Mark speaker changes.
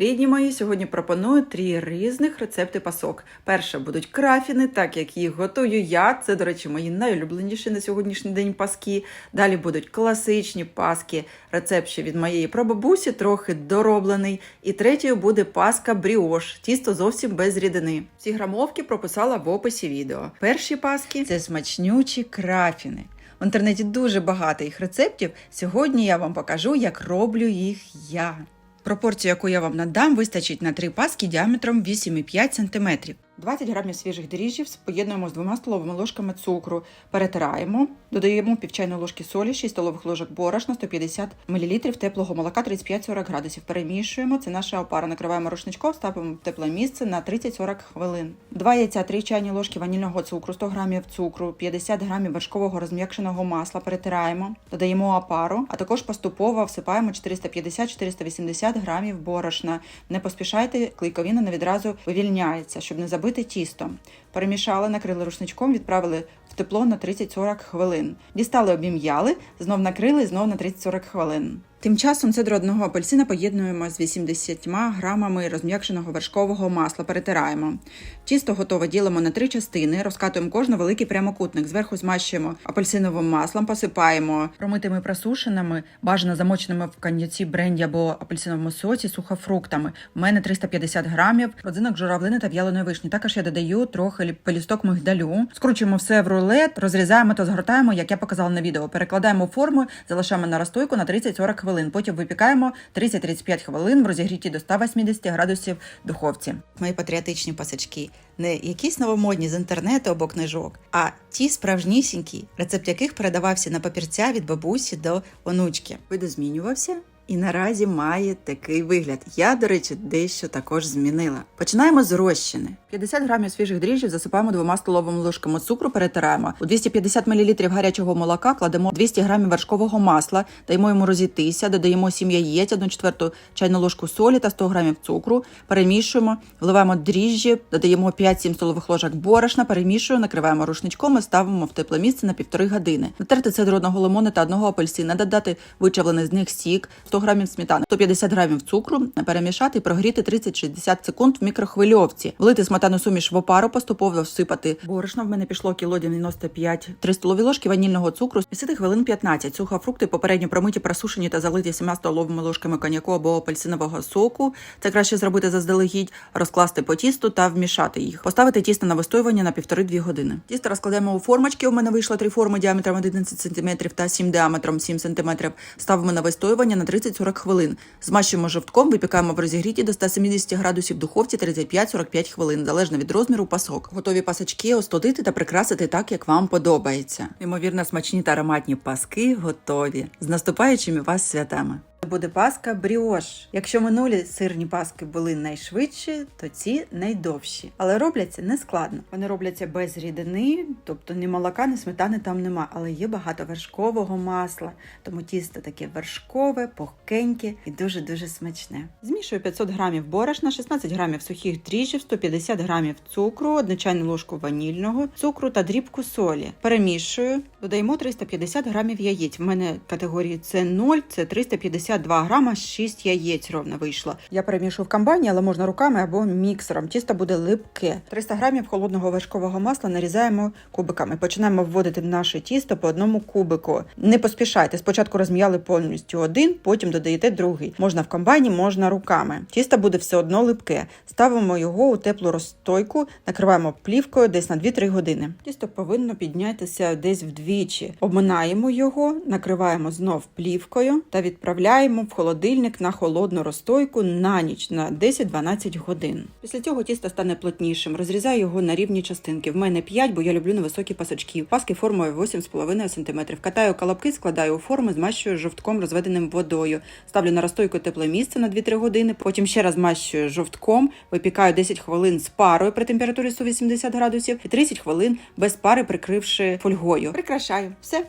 Speaker 1: Рідні мої, сьогодні пропоную три різних рецепти пасок. Перше будуть крафіни, так як їх готую я. Це, до речі, мої найулюбленіші на сьогоднішній день паски. Далі будуть класичні паски, рецепт ще від моєї прабабусі, трохи дороблений. І третьою буде паска бріош, тісто зовсім без рідини. Всі грамовки прописала в описі відео. Перші паски це смачнючі крафіни. В інтернеті дуже багато їх рецептів. Сьогодні я вам покажу, як роблю їх я. Пропорцію, яку я вам надам, вистачить на три паски діаметром 8,5 см. 20 грамів свіжих дріжджів поєднуємо з двома столовими ложками цукру, перетираємо, додаємо пів чайної ложки солі, 6 столових ложок борошна, 150 мл теплого молока 35-40 градусів. Перемішуємо. Це наша опара. Накриваємо рушничком, ставимо в тепле місце на 30-40 хвилин. 2 яйця, 3 чайні ложки ванільного цукру, 100 грамів цукру, 50 грамів вершкового розм'якшеного масла. Перетираємо, додаємо опару, а також поступово всипаємо 450-480 грамів борошна. Не поспішайте, клейковина не відразу вивільняється, щоб не забити тісто. Перемішали, накрили рушничком, відправили в тепло на 30-40 хвилин. Дістали, обім'яли, знов накрили, знов на 30-40 хвилин. Тим часом цедру одного апельсина поєднуємо з 80 грамами розм'якшеного вершкового масла. Перетираємо. Тісто готове ділимо на три частини, розкатуємо кожну великий прямокутник. Зверху змащуємо апельсиновим маслом, посипаємо промитими просушеними, бажано замоченими в коньяці бренді або апельсиновому соці, сухофруктами. У мене 350 грамів, родзинок журавлини та в'яленої вишні. Також я додаю трохи пелюсток мигдалю. Скручуємо все в рулет, розрізаємо та згортаємо, як я показала на відео. Перекладаємо форму, залишаємо на розстойку на 30-40 хвилин. Потім випікаємо 30-35 хвилин в розігріті до 180 градусів духовці. Мої патріотичні пасачки не якісь новомодні з інтернету або книжок, а ті справжнісінькі, рецепт яких передавався на папірця від бабусі до онучки. Видозмінювався і наразі має такий вигляд. Я, до речі, дещо також змінила. Починаємо з розчини. 50 грамів свіжих дріжджів засипаємо двома столовими ложками цукру, перетираємо. У 250 мл гарячого молока кладемо 200 грамів вершкового масла, даємо йому розійтися, додаємо 7 яєць, 1 четверту чайну ложку солі та 100 грамів цукру, перемішуємо, вливаємо дріжджі, додаємо 5-7 столових ложок борошна, перемішуємо, накриваємо рушничком і ставимо в тепле місце на півтори години. Натерти цедру одного лимона та одного апельсина, додати вичавлений з них сік, 100 грамів сметани, 150 грамів цукру, перемішати і прогріти 30-60 секунд в мікрохвильовці. Влити сметану суміш в опару, поступово всипати борошно. В мене пішло кіло 95, 3 столові ложки ванільного цукру, місити хвилин 15. Сухофрукти попередньо промиті, просушені та залиті 7 столовими ложками коньяку або апельсинового соку. Це краще зробити заздалегідь, розкласти по тісту та вмішати їх. Поставити тісто на вистоювання на 1,5-2 години. Тісто розкладемо у формочки. У мене вийшло три форми діаметром 11 см та 7 діаметром 7 см. Ставимо на вистоювання на 30-40 хвилин. Змащуємо жовтком, випікаємо в розігріті до 170 градусів духовці 35-45 хвилин, залежно від розміру пасок. Готові пасочки остудити та прикрасити так, як вам подобається. Ймовірно, смачні та ароматні паски готові. З наступаючими вас святами! Буде паска бріош. Якщо минулі сирні паски були найшвидші, то ці найдовші. Але робляться не складно. Вони робляться без рідини, тобто ні молока, ні сметани там нема, але є багато вершкового масла, тому тісто таке вершкове, пухкеньке і дуже-дуже смачне. Змішую 500 грамів борошна, 16 грамів сухих дріжджів, 150 грамів цукру, одну чайну ложку ванільного, цукру та дрібку солі. Перемішую, додаємо 350 грамів яєць. В мене категорії це 0, це 350 52 грама, 6 яєць ровно вийшло. Я перемішую в комбайні, але можна руками або міксером. Тісто буде липке. 300 грамів холодного вершкового масла нарізаємо кубиками. Починаємо вводити наше тісто по одному кубику. Не поспішайте. Спочатку розм'яли повністю один, потім додаєте другий. Можна в комбайні, можна руками. Тісто буде все одно липке. Ставимо його у теплу розстойку, накриваємо плівкою десь на 2-3 години. Тісто повинно піднятися десь вдвічі. Обминаємо його, накриваємо знов плівкою та відправляємо в холодильник на холодну розстойку на ніч на 10-12 годин. Після цього тісто стане плотнішим. Розрізаю його на рівні частинки. В мене 5, бо я люблю невисокі пасочки. Паски формою 8,5 см. Катаю колобки, складаю у форми, змащую жовтком, розведеним водою. Ставлю на розстойку тепле місце на 2-3 години. Потім ще раз змащую жовтком, випікаю 10 хвилин з парою при температурі 180 градусів і 30 хвилин без пари, прикривши фольгою. Прикрашаю все.